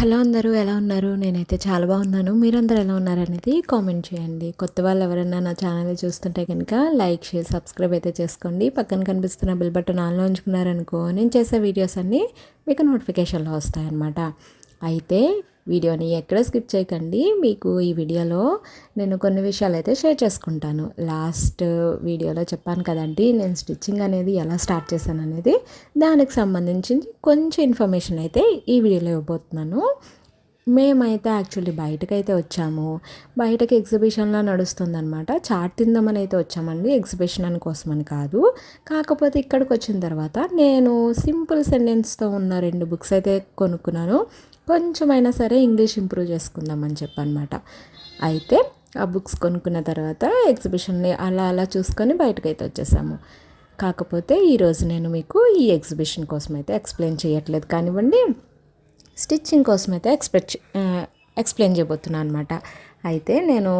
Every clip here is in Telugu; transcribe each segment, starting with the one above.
హలో అందరూ ఎలా ఉన్నారు? నేనైతే చాలా బాగున్నాను. మీరందరూ ఎలా ఉన్నారు అనేది కామెంట్ చేయండి. కొత్త వాళ్ళు ఎవరైనా నా ఛానల్ చూస్తుంటే కనుక లైక్ షేర్ సబ్స్క్రైబ్ అయితే చేసుకోండి. పక్కన కనిపిస్తున్న బిల్ బటన్ ఆన్లో ఉంచుకున్నారనుకో నేను చేసే వీడియోస్ అన్నీ మీకు నోటిఫికేషన్లో వస్తాయన్నమాట. అయితే వీడియోని ఎక్కడ స్కిప్ చేయకండి. మీకు ఈ వీడియోలో నేను కొన్ని విషయాలు అయితే షేర్ చేసుకుంటాను. లాస్ట్ వీడియోలో చెప్పాను కదండి నేను స్టిచ్చింగ్ అనేది ఎలా స్టార్ట్ చేశాను అనేది. దానికి సంబంధించి కొంచెం ఇన్ఫర్మేషన్ అయితే ఈ వీడియోలో ఇవ్వబోతున్నాను. మేమైతే యాక్చువల్లీ బయటకైతే వచ్చాము. బయటకి ఎగ్జిబిషన్లో నడుస్తుందనమాట చాట్ తిందామని అయితే వచ్చామండి. ఎగ్జిబిషన్ అని కోసమని కాదు. కాకపోతే ఇక్కడికి వచ్చిన తర్వాత నేను సింపుల్ సెంటెన్స్తో ఉన్న రెండు బుక్స్ అయితే కొనుక్కున్నాను. కొంచెమైనా సరే ఇంగ్లీష్ ఇంప్రూవ్ చేసుకుందామని చెప్పనమాట అయితే ఆ బుక్స్ కొనుక్కున్న తర్వాత ఎగ్జిబిషన్ని అలా అలా చూసుకొని బయటకైతే వచ్చేసాము. కాకపోతే ఈరోజు నేను మీకు ఈ ఎగ్జిబిషన్ కోసం అయితే ఎక్స్ప్లెయిన్ చేయట్లేదు. కానివ్వండి స్టిచ్చింగ్ కోసం అయితే ఎక్స్పెక్ట్ ఎక్స్ప్లెయిన్ చేయబోతున్నాను అనమాట అయితే నేను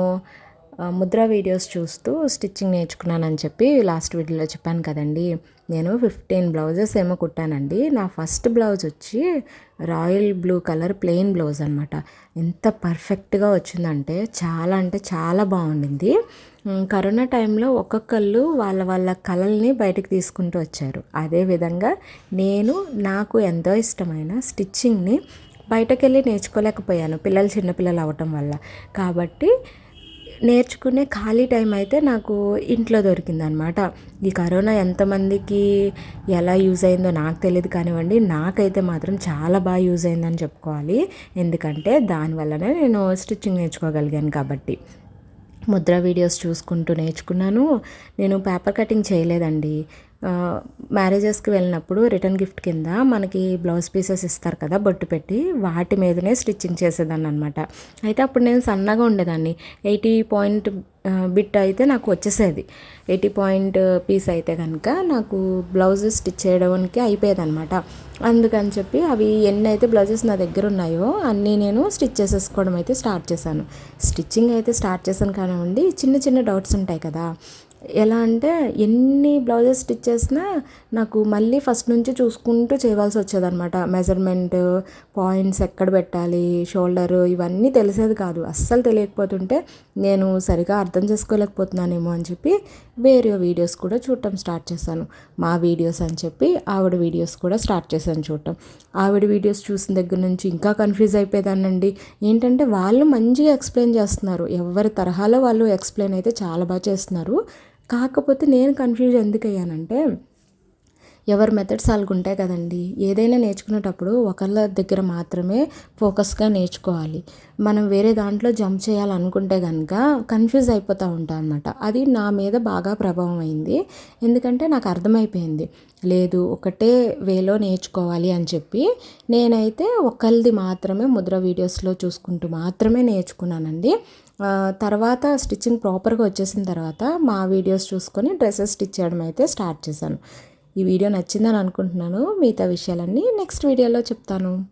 ముద్ర వీడియోస్ చూస్తూ స్టిచ్చింగ్ నేర్చుకున్నానని చెప్పి లాస్ట్ వీడియోలో చెప్పాను కదండీ. నేను ఫిఫ్టీన్ బ్లౌజెస్ ఏమో కుట్టానండి. నా ఫస్ట్ బ్లౌజ్ వచ్చి royal blue colour plain blouse అనమాట ఎంత పర్ఫెక్ట్గా వచ్చిందంటే చాలా అంటే చాలా బాగుండింది. కరోనా టైంలో ఒక్కొక్కళ్ళు వాళ్ళ వాళ్ళ కళల్ని బయటకు తీసుకుంటూ వచ్చారు. అదేవిధంగా నేను నాకు ఎంతో ఇష్టమైన స్టిచ్చింగ్ని బయటకెళ్ళి నేర్చుకోలేకపోయాను పిల్లలు చిన్నపిల్లలు అవటం వల్ల. కాబట్టి నేర్చుకునే ఖాళీ టైం అయితే నాకు ఇంట్లో దొరికిందనమాట. ఈ కరోనా ఎంతమందికి ఎలా యూజ్ అయిందో నాకు తెలియదు కానివ్వండి నాకైతే మాత్రం చాలా బాగా యూజ్ అయిందని చెప్పుకోవాలి. ఎందుకంటే దానివల్లనే నేను స్టిచ్చింగ్ నేర్చుకోగలిగాను కాబట్టి. ముద్ర వీడియోస్ చూసుకుంటూ నేర్చుకున్నాను. నేను పేపర్ కటింగ్ చేయలేదండి. మ్యారేజెస్కి వెళ్ళినప్పుడు రిటర్న్ గిఫ్ట్ కింద మనకి బ్లౌజ్ పీసెస్ ఇస్తారు కదా బొట్టు పెట్టి వాటి మీదనే స్టిచ్చింగ్ చేసేదాన్ని అనమాట అయితే అప్పుడు నేను సన్నగా ఉండేదాన్ని. ఎయిటీ పాయింట్ బిట్ అయితే నాకు వచ్చేసేది. ఎయిటీ పాయింట్ పీస్ అయితే కనుక నాకు బ్లౌజ్ స్టిచ్ చేయడానికి అయిపోయేది అనమాట అందుకని చెప్పి అవి ఎన్ని అయితే బ్లౌజెస్ నా దగ్గర ఉన్నాయో అన్నీ నేను స్టిచ్ చేసేసుకోవడం అయితే స్టార్ట్ చేశాను. స్టిచ్చింగ్ అయితే స్టార్ట్ చేశాను కానివ్వండి చిన్న చిన్న డౌట్స్ ఉంటాయి కదా. ఎలా అంటే ఎన్ని బ్లౌజెస్ స్టిచ్ చేసినా నాకు మళ్ళీ ఫస్ట్ నుంచి చూసుకుంటూ చేయవలసి వచ్చేదనమాట మెజర్మెంట్ పాయింట్స్ ఎక్కడ పెట్టాలి షోల్డర్ ఇవన్నీ తెలిసేది కాదు. అస్సలు తెలియకపోతుంటే నేను సరిగా అర్థం చేసుకోలేకపోతున్నానేమో అని చెప్పి వేరే వీడియోస్ కూడా చూడటం స్టార్ట్ చేశాను. మా వీడియోస్ అని చెప్పి ఆవిడ వీడియోస్ కూడా స్టార్ట్ చేశాను చూడటం. ఆవిడ వీడియోస్ చూసిన దగ్గర నుంచి ఇంకా కన్ఫ్యూజ్ అయిపోయేదానండి ఏంటంటే వాళ్ళు మంచిగా ఎక్స్ప్లెయిన్ చేస్తున్నారు. ఎవరి తరహాలో వాళ్ళు ఎక్స్ప్లెయిన్ అయితే చాలా బాగా చేస్తున్నారు. కాకపోతే నేను కన్ఫ్యూజ్ ఎందుకు అయ్యానంటే ఎవరి మెథడ్స్ వాళ్ళకు ఉంటాయి కదండి. ఏదైనా నేర్చుకునేటప్పుడు ఒకళ్ళ దగ్గర మాత్రమే ఫోకస్గా నేర్చుకోవాలి. మనం వేరే దాంట్లో జంప్ చేయాలనుకుంటే కనుక కన్ఫ్యూజ్ అయిపోతూ ఉంటాం అనమాట అది నా మీద బాగా ప్రభావం అయింది. ఎందుకంటే నాకు అర్థమైపోయింది. లేదు ఒకటే వేలో నేర్చుకోవాలి అని చెప్పి నేనైతే ఒకళ్ళది మాత్రమే ముద్ర వీడియోస్లో చూసుకుంటూ మాత్రమే నేర్చుకున్నానండి. తర్వాత స్టిచ్చింగ్ ప్రాపర్గా వచ్చేసిన తర్వాత మా వీడియోస్ చూసుకొని డ్రెస్సెస్ స్టిచ్ చేయడం అయితే స్టార్ట్ చేశాను. ఈ వీడియో నచ్చిందని అనుకుంటున్నాను. మిగతా విషయాలన్నీ నెక్స్ట్ వీడియోలో చెప్తాను.